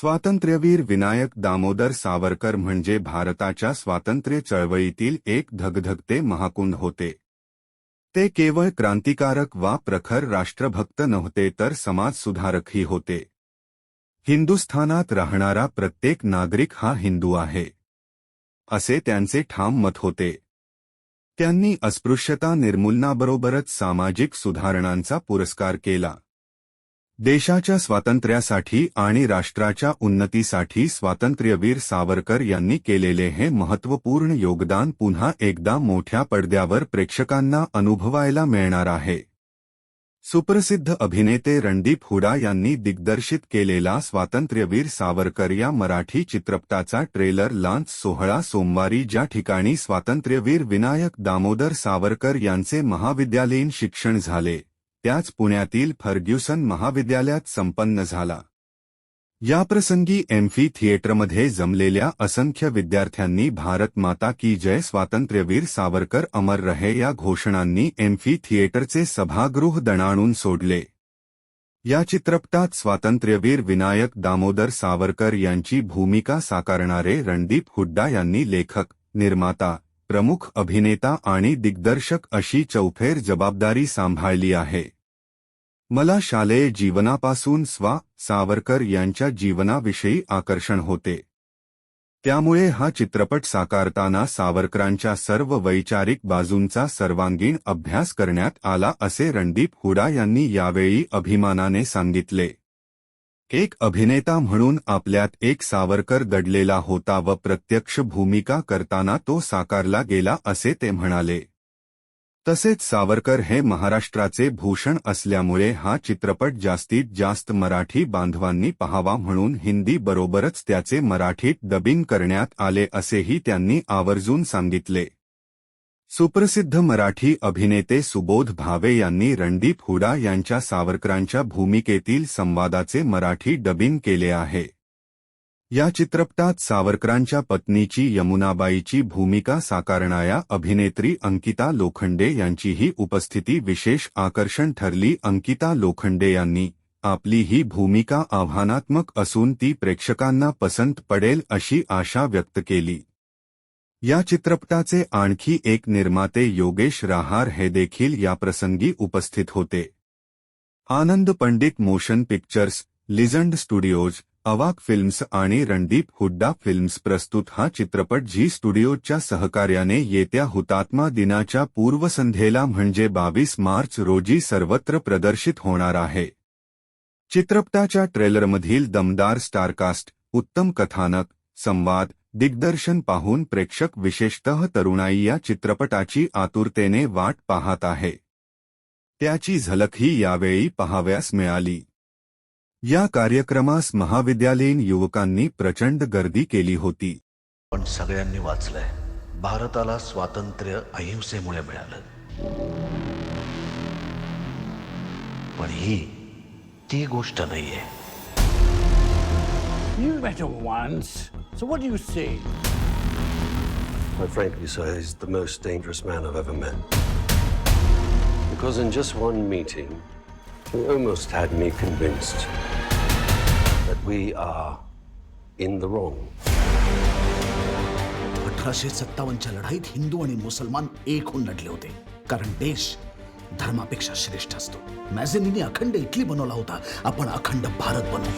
स्वातंत्र्यवीर विनायक दामोदर सावरकर म्हणजे भारताच्या स्वातंत्र्य चळवळीतील एक धगधगते महाकुंड होते. ते केवळ क्रांतिकारक वा प्रखर राष्ट्रभक्त नव्हते तर समाजसुधारकही होते. हिंदुस्थानात राहणारा प्रत्येक नागरिक हा हिंदू आहे. असे त्यांचे ठाम मत होते. त्यांनी अस्पृश्यता निर्मूलनाबरोबरच सामाजिक सुधारणांचा पुरस्कार केला. देशाच्या स्वातंत्र्यासाठी आणि राष्ट्राच्या उन्नतीसाठी स्वातंत्र्यवीर सावरकर यांनी केलेले हे महत्त्वपूर्ण योगदान पुन्हा एकदा मोठ्या पडद्यावर प्रेक्षकांना अनुभवायला मिळणार आहे. सुप्रसिद्ध अभिनेते रणदीप हुडा यांनी दिग्दर्शित केलेला स्वातंत्र्यवीर सावरकर या मराठी चित्रपटाचा ट्रेलर लांच सोहळा सोमवारी ज्या ठिकाणी स्वातंत्र्यवीर विनायक दामोदर सावरकर यांचे महाविद्यालयीन शिक्षण झाले. त्याच पुण्यातील फर्ग्युसन महाविद्यालयात संपन्न झाला. याप्रसंगी एम्फी थिएटरमध्ये जमलेल्या असंख्य विद्यार्थ्यांनी भारत माता की जय स्वातंत्र्यवीर सावरकर अमर रहे या घोषणांनी एम्फी थिएटरचे सभागृह दणाणून सोडले. या चित्रपटात स्वातंत्र्यवीर विनायक दामोदर सावरकर यांची भूमिका साकारणारे रणदीप हुड्डा यांनी लेखक निर्माता प्रमुख अभिनेता आणि दिग्दर्शक अशी चौफेर जबाबदारी सांभाळली आहे. मला शालेय जीवनापासून स्वा. सावरकर यांच्या जीवनाविषयी आकर्षण होते. त्यामुळे हा चित्रपट साकारताना सावरकरांच्या सर्व वैचारिक बाजूंचा सर्वांगीण अभ्यास करण्यात आला असे रणदीप हुडा यांनी यावेळी अभिमानाने सांगितले. एक अभिनेता म्हणून आपल्यात एक सावरकर दडलेला होता व प्रत्यक्ष भूमिका करताना तो साकारला गेला असे ते म्हणाले. तसेच सावरकर हे महाराष्ट्राचे भूषण असल्यामुळे हा चित्रपट जास्तीत जास्त मराठी बांधवांनी पहावा म्हणून हिंदी बरोबरच त्याचे मराठीत डबिंग करण्यात आले असेही त्यांनी आवर्जून सांगितले. सुप्रसिद्ध मराठी अभिनेते सुबोध भावे यांनी रणदीप हुडा यांच्या सावरकरांच्या भूमिकेतील संवादाचे मराठी डबिंग केले आहे. या चित्रपटात सावरकरांच्या पत्नीची यमुनाबाईची भूमिका साकारणाऱ्या अभिनेत्री अंकिता लोखंडे यांचीही उपस्थिती विशेष आकर्षण ठरली. अंकिता लोखंडे यांनी आपली ही भूमिका आव्हानात्मक असून ती प्रेक्षकांना पसंत पडेल अशी आशा व्यक्त केली. या चित्रपटाचे आणखी एक निर्माते योगेश राहार हे देखील याप्रसंगी उपस्थित होते. Anand Pandit motion pictures, legend studios, Awaak films आणि रणदीप हुड्डा फिल्म्स प्रस्तुत हा चित्रपट झी स्टुडिओच्या सहकार्याने येत्या हुतात्मा दिनाच्या पूर्वसंध्येला म्हणजे बावीस मार्च रोजी सर्वत्र प्रदर्शित होणार आहे. चित्रपटाच्या ट्रेलरमधील दमदार स्टारकास्ट, उत्तम कथानक, संवाद दिग्दर्शन पाहून प्रेक्षक विशेषतः तरुणाई या चित्रपटाची आतुरतेने वाट पाहत आहे. त्याची झलकही यावेळी पाहाव्यास मिळाली. या कार्यक्रमास महाविद्यालयीन युवकांनी प्रचंड गर्दी केली होती. पण सगळ्यांनी वाचलंय. भारताला स्वातंत्र्य अहिंसेमुळे मिळालं. पण ही ती गोष्ट नाहीये. You once. So what do you say? Quite frankly, sir, he's the most dangerous man I've ever met. Because in just one meeting, he almost had me convinced that we are in the wrong. अठराशे सत्तावन्नच्या लढाईत हिंदू आणि मुसलमान एक होऊन लढले होते कारण देश धर्मापेक्षा श्रेष्ठ असतो मॅझेनीने अखंड इटली बनवला होता आपण अखंड भारत बनवू